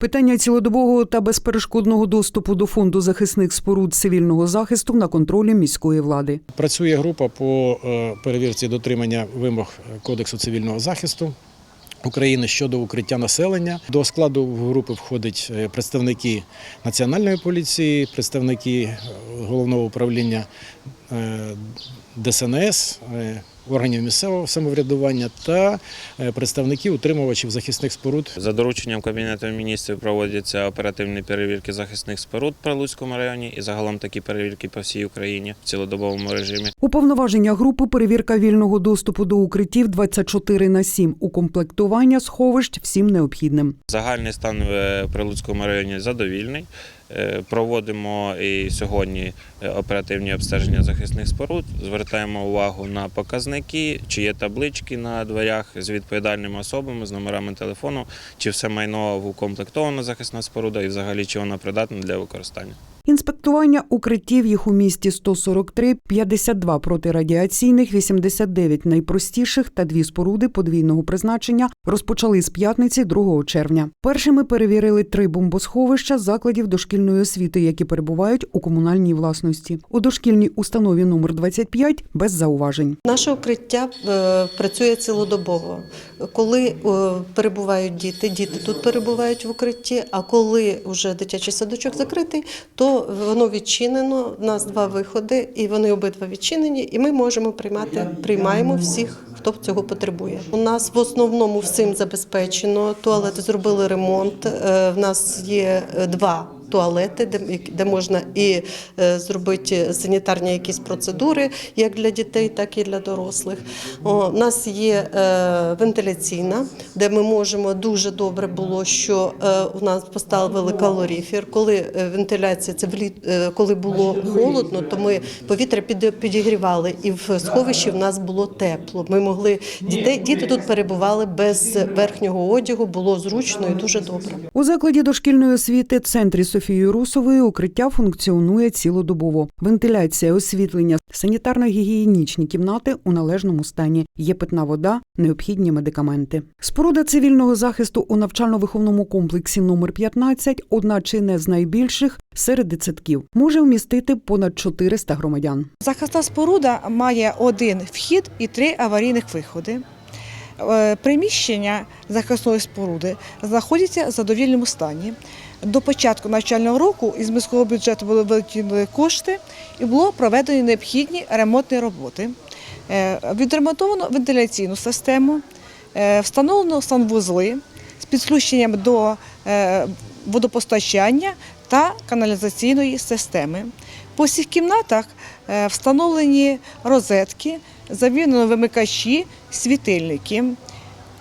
Питання цілодобового та безперешкодного доступу до фонду захисних споруд цивільного захисту на контролі міської влади. Працює група по е, перевірці дотримання вимог Кодексу цивільного захисту України щодо укриття населення. До складу групи входять е, представники Національної поліції, представники е, головного управління ДСНС. Е, Органів місцевого самоврядування та е, представники утримувачів захисних споруд За дорученням Кабінету міністрів проводяться оперативні перевірки захисних споруд в Прилуцькому районі і загалом такі перевірки по всій Україні в цілодобовому режимі. Уповноваження групи перевірка вільного доступу до укриттів 24 на 7, укомплектування сховищ всім необхідним. Загальний стан в Прилуцькому районі задовільний. Е, Проводимо і сьогодні е, оперативні обстеження захисних споруд. Звертаємо увагу на показники, чи є таблички на дверях з відповідальними особами, з номерами телефону, чи все майно укомплектовано захисна споруда і взагалі чи вона придатна для використання. Інспектування укриттів їх у місті 143, 52 протирадіаційних, 89 найпростіших та дві споруди подвійного призначення розпочали з п'ятниці 2 червня. Першими перевірили три бомбосховища закладів дошкільної освіти, які перебувають у комунальній власності. У дошкільній установі номер 25 без зауважень. Наше укриття е, працює цілодобово. Коли е, перебувають діти, діти тут перебувають в укритті. А коли вже дитячий садочок закритий, то воно відчинено. У нас два виходи, і вони обидва відчинені. І ми можемо приймати, приймаємо всіх, хто цього потребує. У нас в основному всім забезпечено. Туалети зробили ремонт. Е, В нас є е, два. Туалети, де, де можна і е, зробити санітарні якісь процедури, як для дітей, так і для дорослих. У нас є е, вентиляційна, де ми можемо дуже добре було, що е, у нас поставили калоріфер. Коли вентиляція це е, коли було холодно, то ми повітря під, підігрівали, і в сховищі в нас було тепло. Ми могли дітей, діти тут перебували без верхнього одягу, було зручно і дуже добре. У закладі дошкільної освіти центрі Софії Русової укриття функціонує цілодобово. Вентиляція, освітлення, санітарно-гігієнічні кімнати у належному стані. Є питна вода, необхідні медикаменти. Споруда цивільного захисту у навчально-виховному комплексі номер 15 одна чи не з найбільших серед дитсадків. Може вмістити понад 400 громадян. Захисна споруда має один вхід і три аварійних виходи. Е, Приміщення захисної споруди знаходяться в задовільному стані. До початку навчального року із міського бюджету були виділені кошти і було проведені необхідні ремонтні роботи. Е, Відремонтовано вентиляційну систему, е, встановлено санвузли з підключенням до водопостачання та каналізаційної системи. По всіх кімнатах е, встановлені розетки, замінено вимикачі, світильники,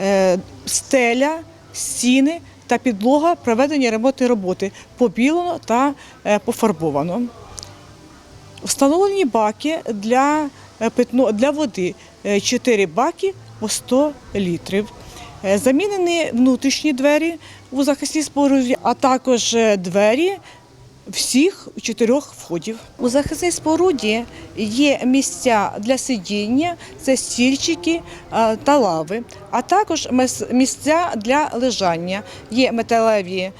е, стеля, стіни та підлога проведені ремонтні роботи побілено та е, пофарбовано. Встановлені баки для, для води. 4 баки по 100 літрів. Е, Замінені внутрішні двері у захисній споруді, а також е, двері всіх чотирьох входів. У захисній споруді є місця для сидіння, це стільчики е, та лави, а також місця для лежання. Є металеві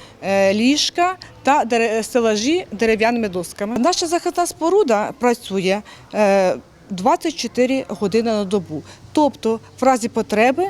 ліжка та стелажі дерев'яними досками. Наша захисна споруда працює е, 24 години на добу. Тобто, в разі потреби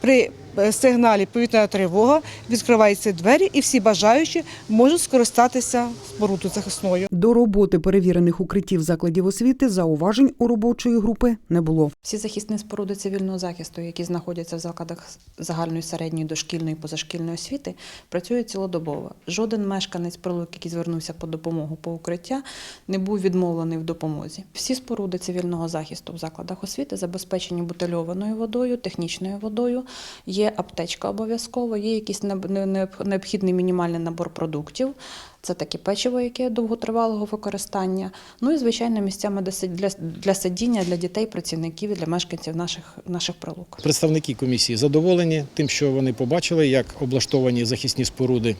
при е, сигналі повітряна тривога відкриваються двері, і всі бажаючі можуть скористатися спорудою захисною. До роботи перевірених укриттів закладів освіти зауважень у робочої групи не було. Всі захисні споруди цивільного захисту, які знаходяться в закладах загальної середньої дошкільної позашкільної освіти, працюють цілодобово. Жоден мешканець прилук, який звернувся по допомогу по укриття, не був відмовлений в допомозі. Всі споруди цивільного захисту в закладах освіти забезпечені бутильованою водою, технічною водою. Є аптечка обов'язково, є якийсь необхідний мінімальний набор продуктів. Це таке печиво, яке довготривалого використання. Ну і звичайно, місцями для сидіння для дітей, працівників і для мешканців наших, наших прилук. Представники комісії задоволені тим, що вони побачили, як облаштовані захисні споруди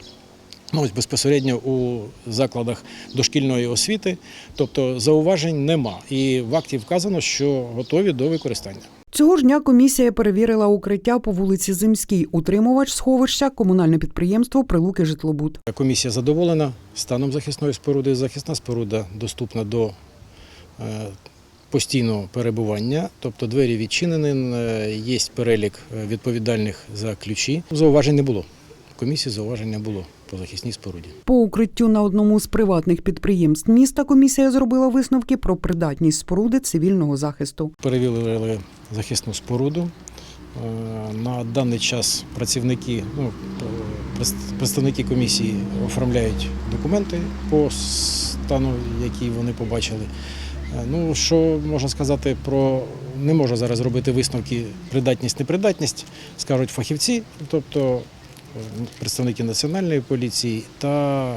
Ну, ось безпосередньо у закладах дошкільної освіти, тобто зауважень нема. І в акті вказано, що готові до використання. Цього ж дня комісія перевірила укриття по вулиці Зимській, утримувач сховища, комунальне підприємство Прилуки Житлобуд. Комісія задоволена станом захисної споруди. Захисна споруда доступна до е, постійного перебування, тобто двері відчинені, е, є перелік е, відповідальних за ключі. Зауважень не було. Комісії зауважень не було по захисній споруді. По укриттю на одному з приватних підприємств міста комісія зробила висновки про придатність споруди цивільного захисту. Перевірили захисну споруду. Е, На даний час працівники, ну, представники комісії оформляють документи по стану, який вони побачили. Е, Ну, що можна сказати про не можу зараз робити висновки придатність, непридатність, скажуть фахівці, тобто е, представники національної поліції та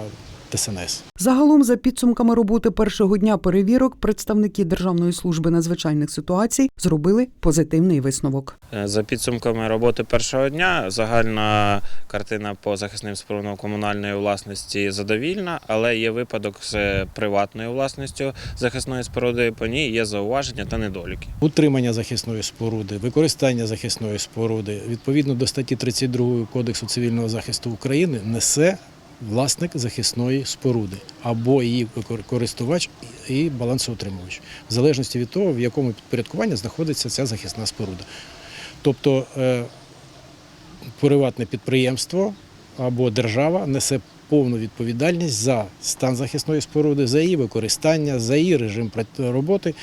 ДСНС. Загалом, за підсумками роботи першого дня перевірок, представники Державної служби надзвичайних ситуацій зробили позитивний висновок. Е, За підсумками роботи першого дня загальна картина по захисним спорудам комунальної власності задовільна, але є випадок з приватною власністю захисної споруди. По ній є зауваження та недоліки. утримання захисної споруди, використання захисної споруди відповідно до статті 32 Кодексу цивільного захисту України несе власник захисної споруди або її користувач і балансоутримувач, в залежності від того, в якому підпорядкуванні знаходиться ця захисна споруда. Тобто е, приватне підприємство або держава несе повну відповідальність за стан захисної споруди, за її використання, за її режим роботи.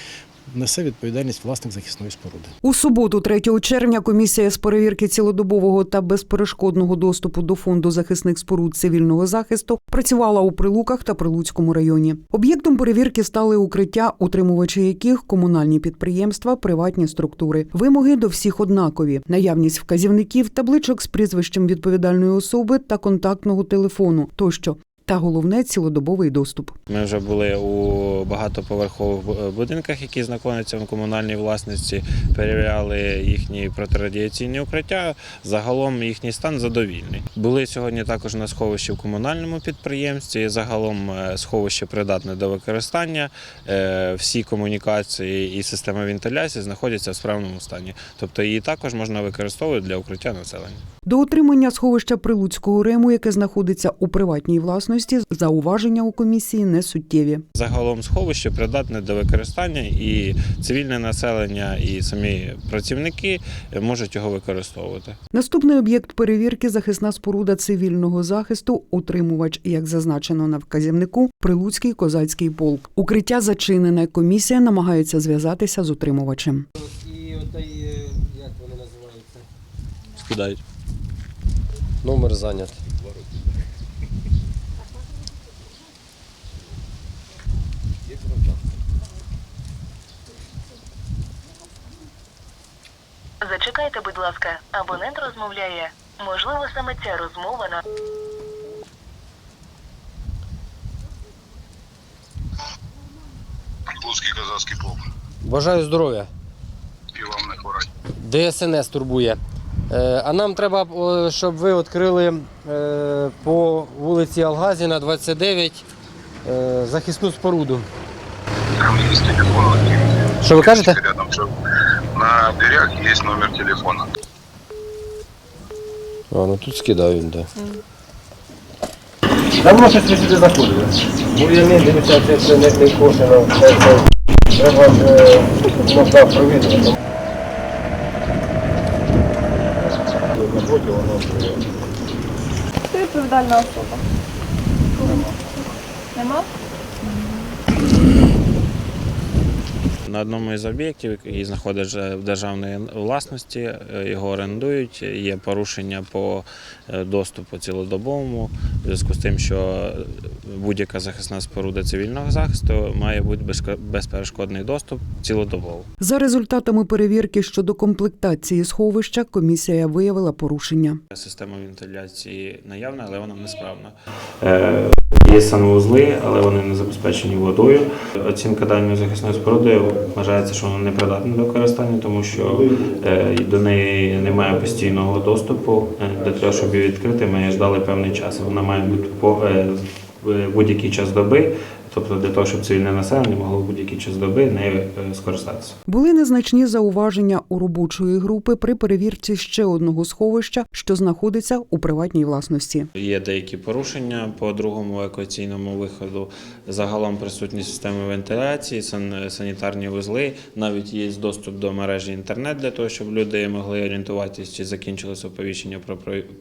Несе відповідальність власник захисної споруди. У суботу, 3 червня, комісія з перевірки цілодобового та безперешкодного доступу до фонду захисних споруд цивільного захисту працювала у Прилуках та Прилуцькому районі. Об'єктом перевірки стали укриття, утримувачі яких комунальні підприємства, приватні структури. Вимоги до всіх однакові: наявність вказівників, табличок з прізвищем відповідальної особи та контактного телефону тощо. Та головне цілодобовий доступ. Ми вже були у багатоповерхових будинках, які знаходяться в комунальній власності, перевіряли їхні протирадіаційні укриття. Загалом їхній стан задовільний. Були сьогодні також на сховищі в комунальному підприємстві. Загалом е, сховище придатне до використання. Е, Всі комунікації і система вентиляції знаходяться в справному стані. Тобто її також можна використовувати для укриття населення. До утримання сховища Прилуцького рему, яке знаходиться у приватній власності, зауваження у комісії не суттєві. Загалом сховище придатне до використання, і цивільне населення, і самі працівники можуть його використовувати. Наступний об'єкт перевірки захисна споруда цивільного захисту, утримувач, як зазначено на вказівнику, Прилуцький козацький полк. Укриття зачинене. Комісія намагається зв'язатися з утримувачем. І отой, е, як вони називаються? Скидають. Номер зайнят. Зачекайте, будь ласка, абонент розмовляє. Можливо, саме ця розмова на Луцький козацький полк. Бажаю здоров'я. І вам не хворать. ДСНС турбує. Е, А нам треба, о, щоб ви відкрили е, по вулиці Алгазіна, 29, е, захисну споруду. Там є телефон. Що ви кажете? Рядом, що на дверях є номер телефона. А, ну тут скидають, так. Давно щось ви сюди заходили. Бур'яни, дивіться, це все не, не кошено. Це, це, треба е, можна провідувати. Ти відповідальна особа. Нема? На одному із об'єктів, який знаходиться в державній власності, е, його орендують. Є порушення по е, доступу цілодобовому, в зв'язку з тим, що е, будь-яка захисна споруда цивільного захисту має бути безперешкодний доступ цілодобово. За результатами перевірки щодо комплектації сховища, комісія виявила порушення. Система вентиляції наявна, але вона несправна. Є санвузли, але вони не забезпечені водою. Оцінка даної захисної споруди вважається, що вона не придатна до використання, тому що е, до неї немає постійного доступу. Е, Для того, щоб її відкрити, ми ждали певний час. Вона має бути по е, будь-який час доби, тобто для того, щоб цивільне населення могло в будь-який час доби нею е, скористатися. Були незначні зауваження у робочої групи при перевірці ще одного сховища, що знаходиться у приватній власності. Є деякі порушення по другому евакуаційному виходу. Загалом присутні системи вентиляції, сан- санітарні вузли. Навіть є доступ до мережі інтернет для того, щоб люди могли орієнтуватися, чи закінчилося оповіщення про,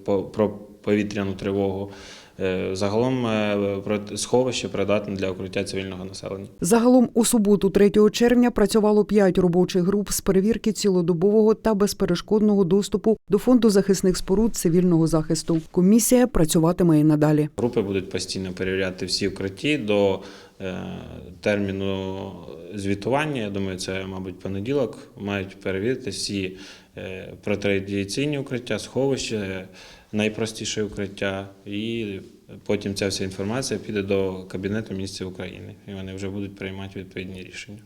про, про повітряну тривогу. Е, Загалом е, сховище придатне для укриття цивільного населення. Загалом у суботу, 3 червня, працювало 5 робочих груп з перевірки цілодобового та безперешкодного доступу до фонду захисних споруд цивільного захисту. Комісія працюватиме і надалі. Групи будуть постійно перевіряти всі укритті до е, терміну звітування. Я думаю, це, мабуть, понеділок. Мають перевірити всі протирадіаційні укриття, сховища, найпростіше укриття, і потім ця вся інформація піде до Кабінету міністрів України, і вони вже будуть приймати відповідні рішення.